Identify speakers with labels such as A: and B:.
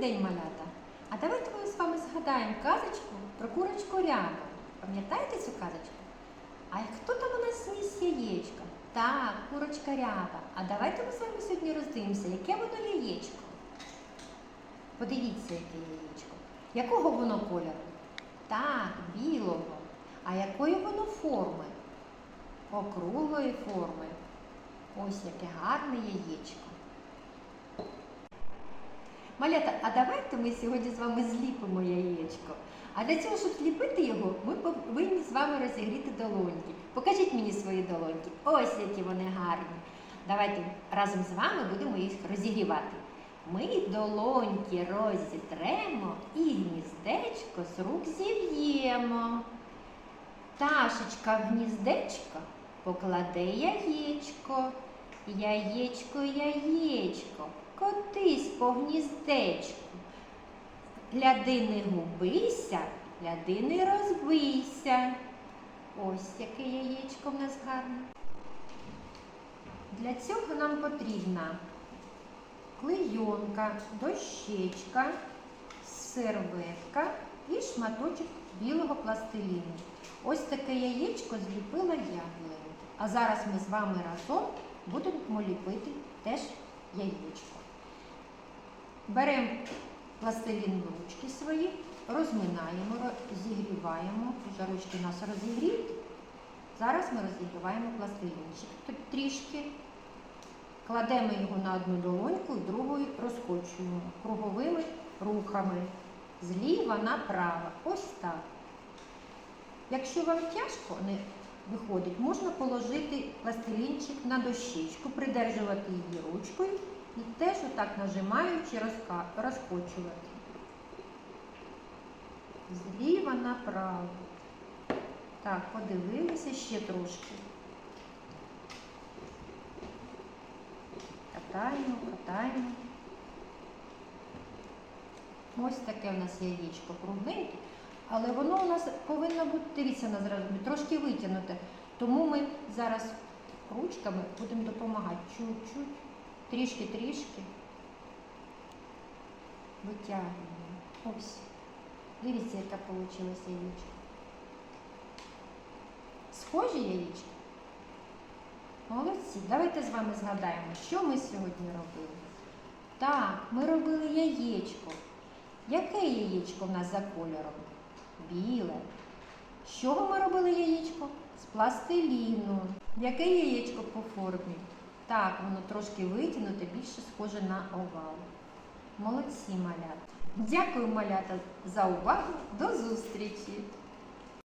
A: день, малята! А давайте ми з вами згадаємо казочку про курочку Рябу. Пам'ятаєте цю казочку? А хто там у нас ніс яєчко? Так, курочка Ряба. А давайте ми з вами сьогодні роздивимося, яке воно яєчко. Подивіться, яке яєчко. Якого воно кольору? Так, білого. А якої воно форми? Округлої форми. Ось яке гарне яєчко. Малята, а давайте ми сьогодні з вами зліпимо яєчко. А для цього, щоб зліпити його, ми повинні з вами розігріти долоньки. Покажіть мені свої долоньки. Ось які вони гарні. Давайте разом з вами будемо їх розігрівати. Ми долоньки розітремо і гніздечко з рук зів'ємо. Пташечка в гніздечко покладе яєчко. Яєчко, яєчко, котись по гніздечку. Гляди, не губися, гляди, не розбийся. Ось яке яєчко в нас гарне. Для цього нам потрібна клейонка, дощечка, серветка і шматочок білого пластиліну. Ось таке яєчко зліпила я. А зараз ми з вами разом будемо ліпити теж яєчко. Беремо пластилін в ручки свої, розминаємо, зігріваємо. Вже ручки у нас розігріють. Зараз ми розігріваємо пластилінчик трішки. Кладемо його на одну долоньку і другою розкочуємо круговими рухами зліва направо. Ось так. Якщо вам тяжко не виходить, можна положити пластилінчик на дощечку, придержувати її ручкою і теж отак нажимаючи розкочувати. Зліва направо. Так, подивилися ще трошки. Катаємо, катаємо. Ось таке у нас яєчко кругленьке, але воно у нас повинно бути, дивіться, на зразу, трошки витягнуте. Тому ми зараз ручками будемо допомагати чуть-чуть, трішки-трішки витягуємо. Ось. Дивіться, яке вийшло яєчко. Схожі яєчки? Молодці. Давайте з вами згадаємо, що ми сьогодні робили. Так, ми робили яєчко. Яке яєчко в нас за кольором? Біле. З чого ми робили яєчко? З пластиліну. Яке яєчко по формі? Так, воно трошки витягнуте, більше схоже на овал. Молодці малята. Дякую, малята, за увагу. До зустрічі!